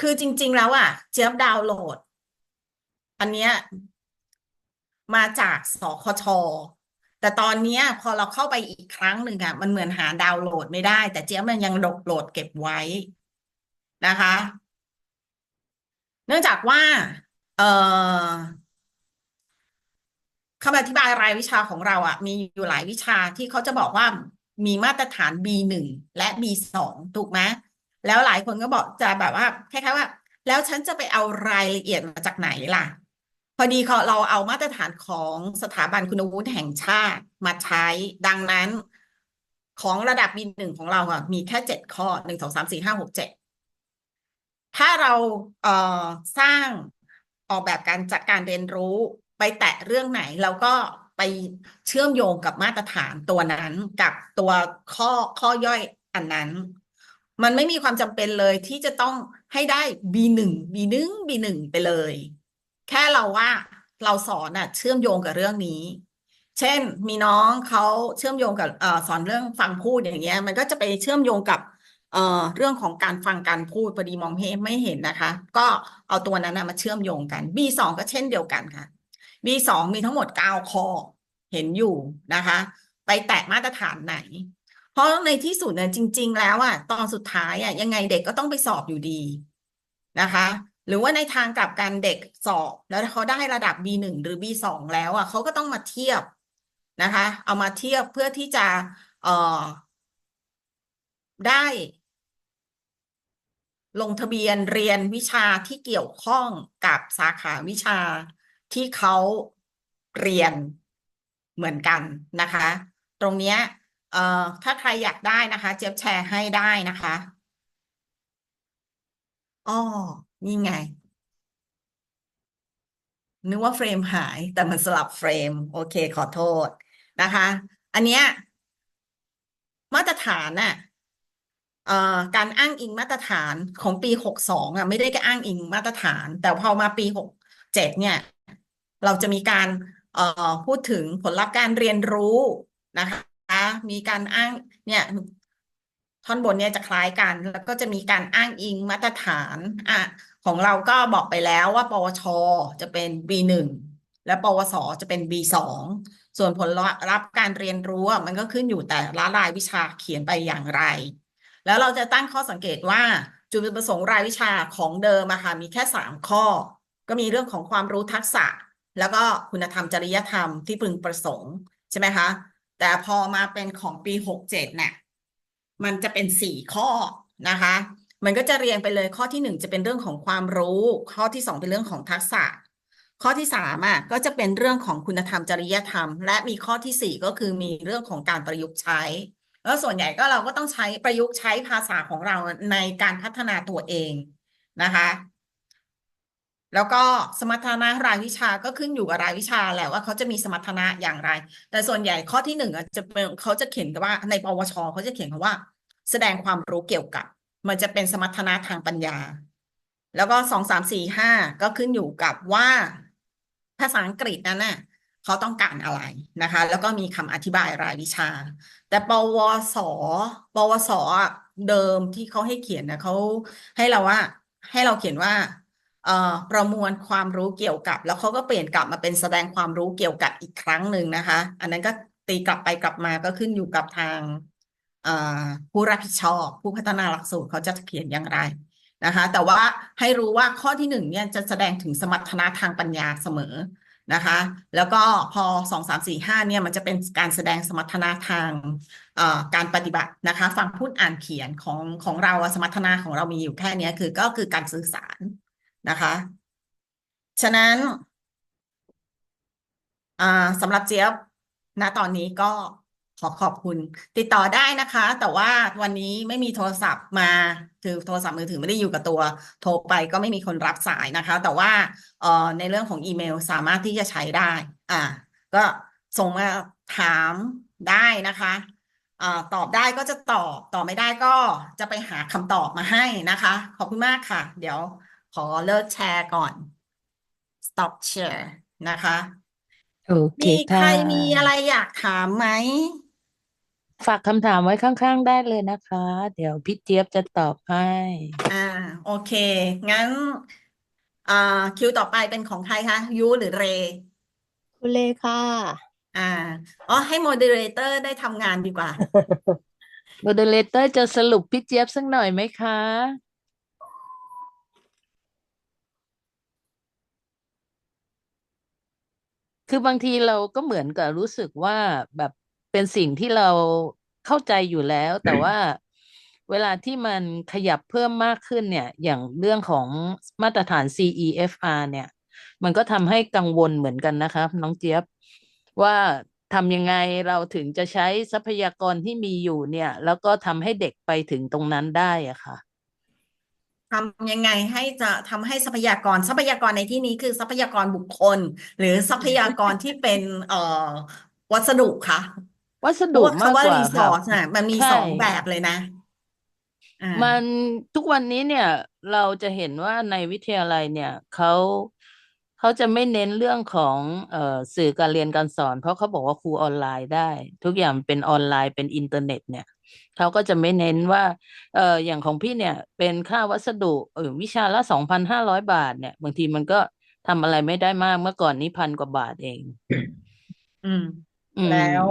คือจริง ๆ แล้วอะเจี๊ยบดาวน์โหลด อันเนี้ยมาจากสคชแต่ตอนเนี้ยพอเราเข้าไปอีกครั้งหนึ่งอะมันเหมือนหาดาวน์โหลดไม่ได้ แต่เจี๊ยบมันยังโหลดโหลดเก็บไว้นะคะ เนื่องจากว่า เอ่อคำอธิบายรายวิชาของเราอะมีอยู่หลายวิชาที่เขาจะบอกว่ามีมาตรฐาน B1 และ B2 ถูกไหม แล้วหลายคนก็บอกจะแบบว่าคล้ายๆว่า แล้วฉันจะไปเอารายละเอียดมาจากไหนล่ะ พอดีเขาเราเอามาตรฐานของสถาบันคุณวุฒิแห่งชาติมาใช้ ดังนั้น ของระดับ B1 ของเราอะมีแค่เจ็ดข้อหนึ่งสองสามสี่ห้าหกเจ็ดถ้าเราเอ่อสร้างออกแบบการจัดการเรียนรู้ไปแตะเรื่องไหนเราก็ไปเชื่อมโยงกับมาตรฐานตัวนั้นกับตัวข้อข้อย่อยอันนั้น มันไม่มีความจำเป็นเลยที่จะต้องให้ได้ B1 B1 B1 ไปเลย แค่เราว่าเราสอนอะเชื่อมโยงกับเรื่องนี้ เช่นมีน้องเขาเชื่อมโยงกับอสอนเรื่องฟังพูดอย่างเงี้ย มันก็จะไปเชื่อมโยงกับเอ่อเรื่องของการฟังการพูดพอดีมองไม่ไม่เห็นนะคะ ก็เอาตัวนั้นมาเชื่อมโยงกัน B2 ก็เช่นเดียวกันค่ะ B2 มีทั้งหมด 9 ข้อเห็นอยู่นะคะ ไปแตะมาตรฐานไหน เพราะในที่สุดเนี่ยจริง ๆ แล้วอะตอนสุดท้ายอะยังไงเด็กก็ต้องไปสอบอยู่ดีนะคะ หรือว่าในทางกลับกันเด็กสอบแล้วเขาได้ระดับ B1 หรือ B2 แล้วอะเขาก็ต้องมาเทียบนะคะ เอามาเทียบเพื่อที่จะเอ่อได้ ลงทะเบียนเรียนวิชาที่เกี่ยวข้องกับสาขาวิชาที่เขาเรียนเหมือนกันนะคะ ตรงเนี้ย เอ่อถ้าใครอยากได้นะคะ เจี๊ยบแชร์ให้ได้นะคะอ้อนี่ไง นึกว่าเฟรมหาย แต่มันสลับเฟรม โอเค ขอโทษนะคะ อันเนี้ยมาตรฐานน่ะเอ่อการอ้างอิงมาตรฐานของปีหกสองอะ ไม่ได้แค่อ้างอิงมาตรฐาน แต่พอมาปีหกเจ็ดเนี่ย เราจะมีการเอ่อพูดถึงผลลัพธ์การเรียนรู้นะคะ มีการอ้างเนี่ยท่อนบนเนี่ยจะคล้ายกัน แล้วก็จะมีการอ้างอิงมาตรฐานอะของเราก็บอกไปแล้วว่า ปวช จะเป็น B1 และปวส จะเป็น B2 ส่วนผลลัพธ์การเรียนรู้มันก็ขึ้นอยู่แต่ละรายวิชาเขียนไปอย่างไร แล้วเราจะตั้งข้อสังเกตว่าจุดประสงค์รายวิชาของเดิมอะค่ะมีแค่สามข้อ ก็มีเรื่องของความรู้ทักษะ แล้วก็คุณธรรมจริยธรรมที่พึงประสงค์ใช่ไหมคะ แต่พอมาเป็นของปีหกเจ็ดเนี่ยมันจะเป็นสี่ข้อนะคะ มันก็จะเรียงไปเลยข้อที่หนึ่งจะเป็นเรื่องของความรู้ ข้อที่สองเป็นเรื่องของทักษะ ข้อที่สามอะก็จะเป็นเรื่องของคุณธรรมจริยธรรม และมีข้อที่สี่ก็คือมีเรื่องของการประยุกต์ใช้ แล้วส่วนใหญ่ก็เราก็ต้องใช้ประยุกต์ใช้ภาษาของเราในการพัฒนาตัวเองนะคะ แล้วก็สมรรถนะรายวิชาก็ขึ้นอยู่กับรายวิชาแหละว่าเขาจะมีสมรรถนะอย่างไร แต่ส่วนใหญ่ข้อที่หนึ่งอะจะเป็นเขาจะเขียนว่าในปวชเขาจะเขียนคำว่า แสดงความรู้เกี่ยวกับ มันจะเป็นสมรรถนะทางปัญญา แล้วก็สองสามสี่ห้าก็ขึ้นอยู่กับว่า ภาษาอังกฤษนั้นน่ะเขาต้องการอะไรนะคะ แล้วก็มีคำอธิบายรายวิชา แต่ปวส ปวสเดิมที่เขาให้เขียนนะเขาให้เราว่าให้เราเขียนว่า ประมวลความรู้เกี่ยวกับ แล้วเขาก็เปลี่ยนกลับมาเป็นแสดงความรู้เกี่ยวกับอีกครั้งหนึ่งนะคะ อันนั้นก็ตีกลับไปกลับมาก็ขึ้นอยู่กับทางผู้รับผิดชอบ ผู้พัฒนาหลักสูตรเขาจะเขียนอย่างไรนะคะ แต่ว่าให้รู้ว่าข้อที่หนึ่งเนี่ยจะแสดงถึงสมรรถนะทางปัญญาเสมอนะคะ แล้วก็พอสองสามสี่ห้าเนี่ยมันจะเป็นการแสดงสมรรถนะทางการปฏิบัตินะคะ ฟังพูดอ่านเขียนของของเราสมรรถนะของเรามีอยู่แค่นี้คือก็คือการสื่อสาร นะคะ ฉะนั้นสำหรับเจี๊ยบณตอนนี้ก็ขอขอบคุณ ติดต่อได้นะคะ แต่ว่าวันนี้ไม่มีโทรศัพท์มาถือโทรศัพท์มือถือไม่ได้อยู่กับตัว โทรไปก็ไม่มีคนรับสายนะคะ แต่ว่าเอ่อในเรื่องของอีเมลสามารถที่จะใช้ได้ อ่า ก็ส่งมาถามได้นะคะอตอบได้ก็จะตอบ ตอบไม่ได้ก็จะไปหาคำตอบมาให้นะคะ ขอบคุณมากค่ะ เดี๋ยว ขอเลิกแชร์ก่อน stop share นะคะ โอเคมีใครค่ะมีอะไรอยากถามไหม ฝากคำถามไว้ข้างๆได้เลยนะคะ เดี๋ยวพี่เจี๊ยบจะตอบให้ อ่าโอเค งั้นอ่าคิวต่อไปเป็นของใครคะยูหรือเร คุณเลค่ะ อ่าอ๋อให้โมเดเลเตอร์ได้ทำงานดีกว่า โมเดเลเตอร์จะสรุปพี่เจี๊ยบสักหน่อยไหมคะ คือบางทีเราก็เหมือนกับรู้สึกว่าแบบเป็นสิ่งที่เราเข้าใจอยู่แล้ว แต่ว่าเวลาที่มันขยับเพิ่มมากขึ้นเนี่ย อย่างเรื่องของมาตรฐาน CEFR เนี่ย มันก็ทำให้กังวลเหมือนกันนะคะน้องเจี๊ยบว่าทำยังไงเราถึงจะใช้ทรัพยากรที่มีอยู่เนี่ย แล้วก็ทำให้เด็กไปถึงตรงนั้นได้อะค่ะ ทำยังไงให้จะทำให้ทรัพยากรทรัพยากรในที่นี้คือทรัพยากรบุคคล หรือทรัพยากรที่เป็นเอ่อวัสดุคะวัสเพดุราะว่ามาคำกว่ากว่ารีซค่ะอสน่ะมันมีใช่สองแบบเลยนะอ่ามันทุกวันนี้เนี่ยเราจะเห็นว่าในวิทยาลัยเนี่ยเขาเขาจะไม่เน้นเรื่องของเอ่อสื่อการเรียนการสอน เพราะเขาบอกว่าครูออนไลน์ได้ ทุกอย่างเป็นออนไลน์เป็นอินเทอร์เน็ตเนี่ย เขาก็จะไม่เน้นว่าเอ่ออย่างของพี่เนี่ย เป็นค่าวัสดุเออวิชาละสองพันห้าร้อยบาท เนี่ย บางทีมันก็ทำอะไรไม่ได้มากเมื่อก่อนนี้พันกว่าบาทเอง อืมอืมแล้ว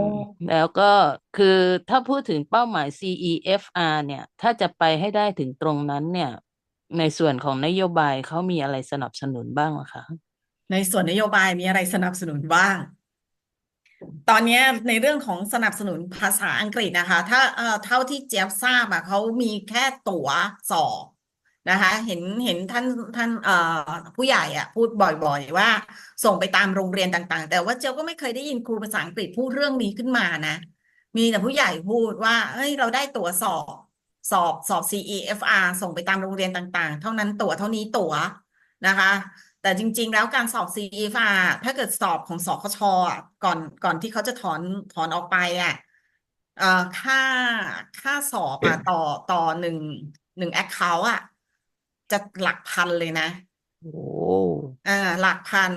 แล้วก็คือถ้าพูดถึงเป้าหมาย CEFR เนี่ย ถ้าจะไปให้ได้ถึงตรงนั้นเนี่ย ในส่วนของนโยบายเขามีอะไรสนับสนุนบ้างอะคะ ในส่วนนโยบายมีอะไรสนับสนุนบ้าง ตอนนี้ในเรื่องของสนับสนุนภาษาอังกฤษนะคะ ถ้าเอ่อเท่าที่เจี๊ยบทราบอะเขามีแค่ตั๋วสอบนะคะ เห็นเห็นท่านท่านเอ่อผู้ใหญ่อะพูดบ่อยๆ ว่า ส่งไปตามโรงเรียนต่างๆ แต่ว่าเจี๊ยบก็ไม่เคยได้ยินครูภาษาอังกฤษพูดเรื่องนี้ขึ้นมานะ มีแต่ผู้ใหญ่พูดว่าเฮ้ยเราได้ตั๋วสอบ สอบสอบ CEFR ส่งไปตามโรงเรียนต่างๆ เท่านั้นตั๋วเท่านี้ตั๋วนะคะ แต่จริง ๆ แล้วการสอบ CEFR ถ้าเกิดสอบของสคชอะก่อนก่อนที่เขาจะถอนถอนออกไปอะเอ่อค่าค่าสอบอะต่อต่อหนึ่งหนึ่งแอคเคาท์อะ จะหลักพันเลยนะโอ้อ่าหลักพัน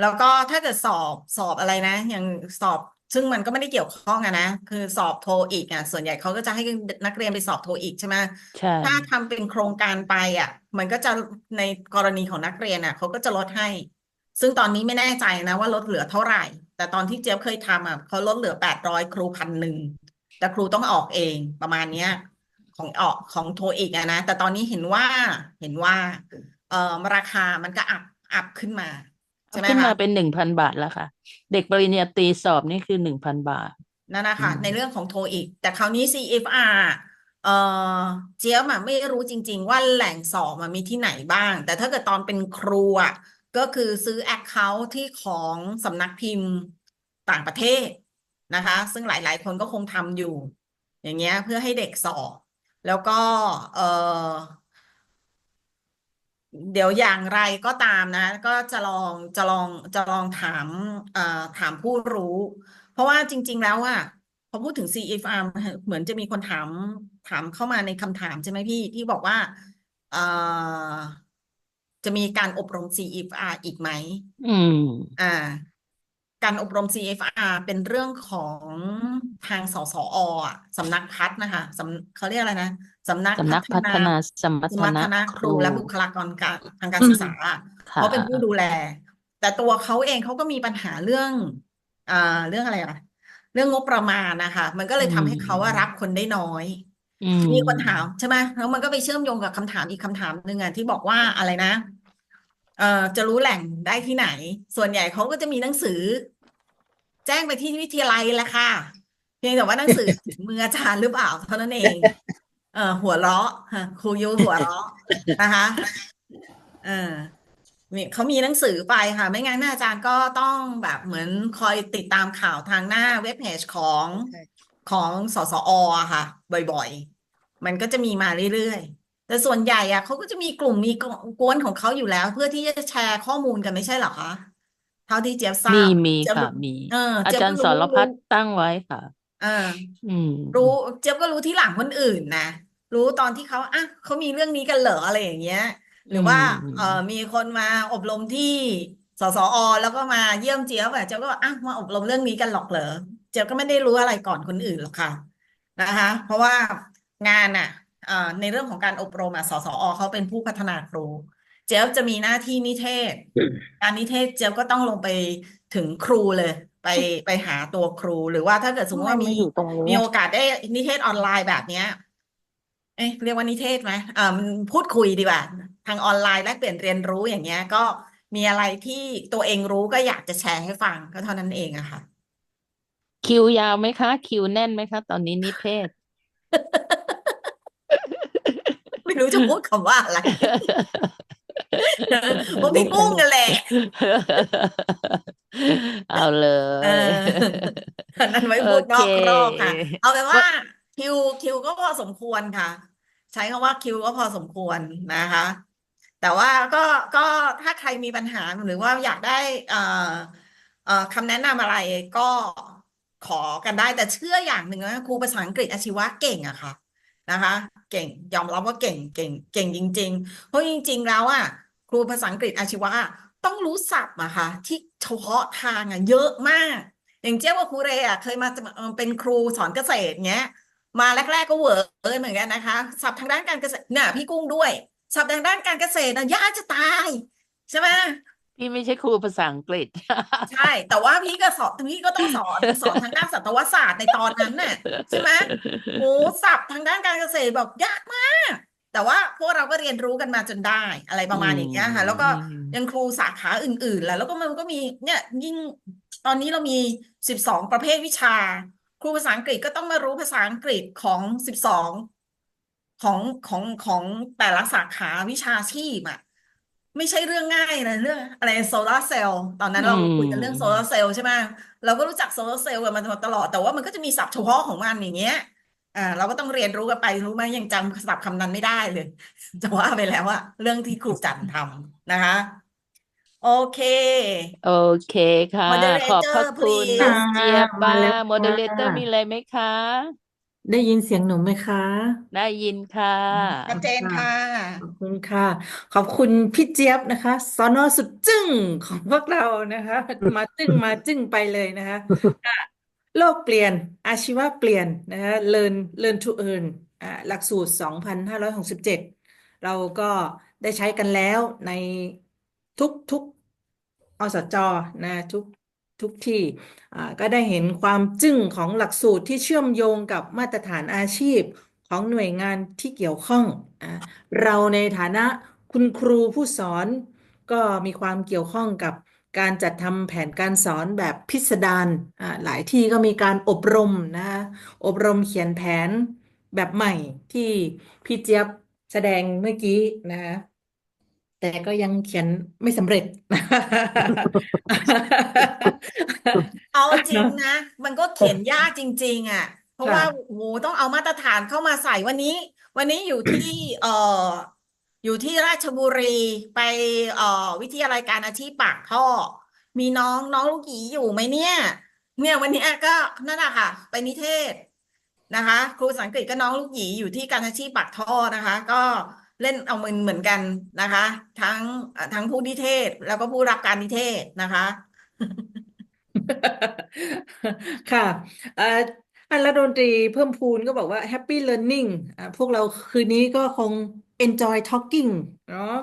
แล้วก็ถ้าเกิดสอบสอบอะไรนะ อย่างสอบ ซึ่งมันก็ไม่ได้เกี่ยวข้องอะนะ คือสอบโทอีกอะส่วนใหญ่เขาก็จะให้นักเรียนไปสอบโทอีกใช่ไหมใช่ถ้าทำเป็นโครงการไปอะมันก็จะในกรณีของนักเรียนอะเขาก็จะลดให้ ซึ่งตอนนี้ไม่แน่ใจนะว่าลดเหลือเท่าไหร่ แต่ตอนที่เจี๊ยบเคยทำอะเขาลดเหลือแปดร้อยครูพันหนึ่งแต่ครูต้องออกเองประมาณเนี้ย ของออกของโทอีกอะนะ แต่ตอนนี้เห็นว่าเห็นว่า เอ่อราคามันก็อัพอัพขึ้นมา ใช่ไหมขึ้นมาคะเป็นหนึ่งพันบาทแล้วค่ะ เด็กปริญญาตรีสอบนี่คือหนึ่งพันบาทนั่นนะคะอืมในเรื่องของโทอีก แต่คราวนี้ CFR เอ่อเจี๊ยบอะไม่รู้จริง ๆ ว่าแหล่งสอบมันมีที่ไหนบ้าง แต่ถ้าเกิดตอนเป็นครูอะก็คือซื้อ Account ที่ของสำนักพิมพ์ต่างประเทศนะคะ ซึ่งหลาย ๆ คนก็คงทำอยู่ อย่างเงี้ยเพื่อให้เด็กสอบ แล้วก็เออ เดี๋ยวอย่างไรก็ตามนะ ก็จะลองจะลองจะลองถามเอ่อถามผู้รู้ เพราะว่าจริง ๆ แล้วอะพอพูดถึง CFR เหมือนจะมีคนถามถามเข้ามาในคำถามใช่ไหมพี่ที่บอกว่าเอ่อจะมีการอบรม CFR อีกไหม อืม อ่า การอบรม CFR เป็นเรื่องของทางสสออะสำนักพัฒน์นะคะสำเขาเรียกอะไรนะสำนักสำนักพัพัฒฒนานาสมรรสถมรรนะถนะคครูรูและบุคลากรการทางการศึกษาอะค่ะเขาเป็นผู้ดูแล แต่ตัวเขาเองเขาก็มีปัญหาเรื่องอ่าเรื่องอะไรอะเรื่องงบประมาณนะคะ มันก็เลยทำให้เขาว่ารับคนได้น้อยอืมมีคนถามใช่ไหมแล้วมันก็ไปเชื่อมโยงกับคำถามอีกคำถามหนึ่งอะที่บอกว่าอะไรนะเอ่อจะรู้แหล่งได้ที่ไหน ส่วนใหญ่เขาก็จะมีหนังสือ แจ้งไปที่วิทยาลัยแหละค่ะ เพียงแต่ว่าหนังสือถึงมืออาจารย์หรือเปล่าเท่านั้นเอง เออหัวเราะฮะครูยูหัวเราะนะคะเออมีเขามีหนังสือไปค่ะ ไม่งั้นอาจารย์ก็ต้องแบบเหมือนคอยติดตามข่าวทางหน้าเว็บเพจของของสสออะค่ะ บ่อยๆ มันก็จะมีมาเรื่อยๆ แต่ส่วนใหญ่อะเขาก็จะมีกลุ่มมีกวนของเขาอยู่แล้ว เพื่อที่จะแชร์ข้อมูลกันไม่ใช่เหรอคะ เท่าที่เจี๊ยบทรามีบมีเจี๊ยบค่ะรู้มี เอออาเจี๊ยบจารก็ย์สรู้รพัฒรู้น์ตั้งไว้ค่ะ เออ อืม รู้เจี๊ยบก็รู้ที่หลังคนอื่นนะ รู้ตอนที่เขาอะเขามีเรื่องนี้กันเหรออะไรอย่างเงี้ย หรือว่าอืมเออมีคนมาอบรมที่สสอ แล้วก็มาเยี่ยมเจี๊ยบอะเจี๊ยบก็บอกอะมาอบรมเรื่องนี้กันหรอกเหรอเจี๊ยบก็ไม่ได้รู้อะไรก่อนคนอื่นหรอกค่ะนะคะ เพราะว่างานอะอ่าในเรื่องของการอบรมอะสสอเขาเป็นผู้พัฒนาครู เจฟจะมีหน้าที่นิเทศ การนิเทศเจฟก็ต้องลงไปถึงครูเลย ไปไปหาตัวครู หรือว่าถ้าเกิดสมมติว่ามีอยู่ตรงนี้มีโอกาสได้นิเทศออนไลน์แบบเนี้ย เอ๊ะเรียกว่านิเทศไหมอ่ามันพูดคุยดีกว่า ทางออนไลน์แลกเปลี่ยนเรียนรู้อย่างเงี้ย ก็มีอะไรที่ตัวเองรู้ก็อยากจะแชร์ให้ฟังก็เท่านั้นเองอะค่ะ คิวยาวไหมคะ คิวแน่นไหมคะ ตอนนี้นิเทศ ไม่รู้จะพูดคำว่าอะไรพ วกพี่กุ้งกันแหละ เอาเลเอยออันนั้นไว้โอพูดนเคอกรอบค่ะ เอาเป็นว่าว่าคิวคิวก็พอสมควรค่ะ ใช้คำว่าคิวก็พอสมควรนะคะ แต่ว่าก็ก็ถ้าใครมีปัญหาหรือว่าอยากได้เอ่อเอ่อคำแนะนำอะไรก็ขอกันได้แต่เชื่ออย่างหนึ่งนะครูภาษาอังกฤษอาชีวะเก่งอะค่ะนะคะ เก่ง ยอมรับว่าเก่งเก่งเก่งจริง ๆ เพราะจริง ๆ แล้วอะครูภาษาอังกฤษอาชีวะต้องรู้ศัพท์อะค่ะที่เฉพาะทางอะเยอะมาก อย่างเจ้าว่าครูเรอะเคยมาเป็นครูสอนเกษตรเงี้ย มาแรก ๆก็เวอร์เลยเหมือนกันนะคะศัพท์ทางด้านการเกษตรเนี่ยพี่กุ้งด้วยศัพท์ทางด้านการเกษตรนะยากจะตายใช่ไหม พี่ไม่ใช่ครูภาษาอังกฤษ ใช่ แต่ว่าพี่ก็สอนพี่ก็ต้องสอนสอนทางด้านสัตวศาสตร์ในตอนนั้นน่ะใช่ไหมโอ้ศัพท์ทางด้านการเกษตรแบบยากมาก แต่ว่าพวกเราก็เรียนรู้กันมาจนได้อะไรประมาณอย่างเงี้ยค่ะ แล้วก็อืมยังครูสาขาอื่นๆแหละแล้วก็มันก็มีเนี่ยยิ่งตอนนี้เรามีสิบสองประเภทวิชา ครูภาษาอังกฤษก็ต้องมารู้ภาษาอังกฤษของสิบสองของของของแต่ละสาขาวิชาชีพอะ ไม่ใช่เรื่องง่ายนะเรื่องอะไรโซลาร์เซลล์ตอนนั้นเราอืมคุยกันเรื่องโซลาร์เซลล์ใช่ไหมเราก็รู้จักโซลาร์เซลล์กันมาตลอดแต่ว่ามันก็จะมีศัพท์เฉพาะของมันอย่างเงี้ยอ่าเราก็ต้องเรียนรู้กันไปรู้ไหมยังจำศัพท์คำนั้นไม่ได้เลย จะว่าไปแล้วอะเรื่องที่ครูจันทำนะคะ โอเค โอเคค่ะ ขอบพระ moderator คุณ please มิสเจี๊ยบมาบ้าแล้วโมเดเลเตอร์ค่ะ มีอะไรไหมคะ ได้ยินเสียงหนูไหมคะ ได้ยินค่ะ ชัดเจนค่ะ ขอบคุณค่ะ ขอบคุณพี่เจี๊ยบนะคะสอนอสุดจึ้งของพวกเรานะคะ มาจึ้งมาจึ้งไปเลยนะคะอะโลกเปลี่ยนอาชีวะเปลี่ยนนะคะ Learn Learn to Earn อะหลักสูตร 2,567 เราก็ได้ใช้กันแล้วในทุกทุกอสจนะทุก ทุกที่ก็ได้เห็นความจึ้งของหลักสูตรที่เชื่อมโยงกับมาตรฐานอาชีพของหน่วยงานที่เกี่ยวข้อง เราในฐานะคุณครูผู้สอนก็มีความเกี่ยวข้องกับการจัดทำแผนการสอนแบบพิสดารหลายที่ก็มีการอบรมนะอบรมเขียนแผนแบบใหม่ที่พี่เจี๊ยบแสดงเมื่อกี้นะคะ แต่ก็ยังเขียนไม่สำเร็จ เอาจริงนะ มันก็เขียนยากจริง ๆ อะ เพราะค่ะ ว่าโอ้โหต้องเอามาตรฐานเข้ามาใส่วันนี้ วันนี้อยู่ที่ เอ่อ อยู่ที่ราชบุรีไปเอ่อวิทยาลัยการอาชีพปากท่อ มีน้องน้องลูกหยีอยู่ไหมเนี่ย เนี่ยวันนี้ก็นั่นแหละค่ะ ไปนิเทศนะคะ ครูภาษาอังกฤษก็น้องลูกหยีอยู่ที่การอาชีพปากท่อนะคะ ก็ เล่นเอามือเหมือนกันนะคะ ทั้งทั้งผู้นิเทศแล้วก็ผู้รับการนิเทศนะคะ ค่ะอันละดนตรีเพิ่มพูนก็บอกว่า Happy Learning อ่าพวกเราคืนนี้ก็คง Enjoy Talking เนาะ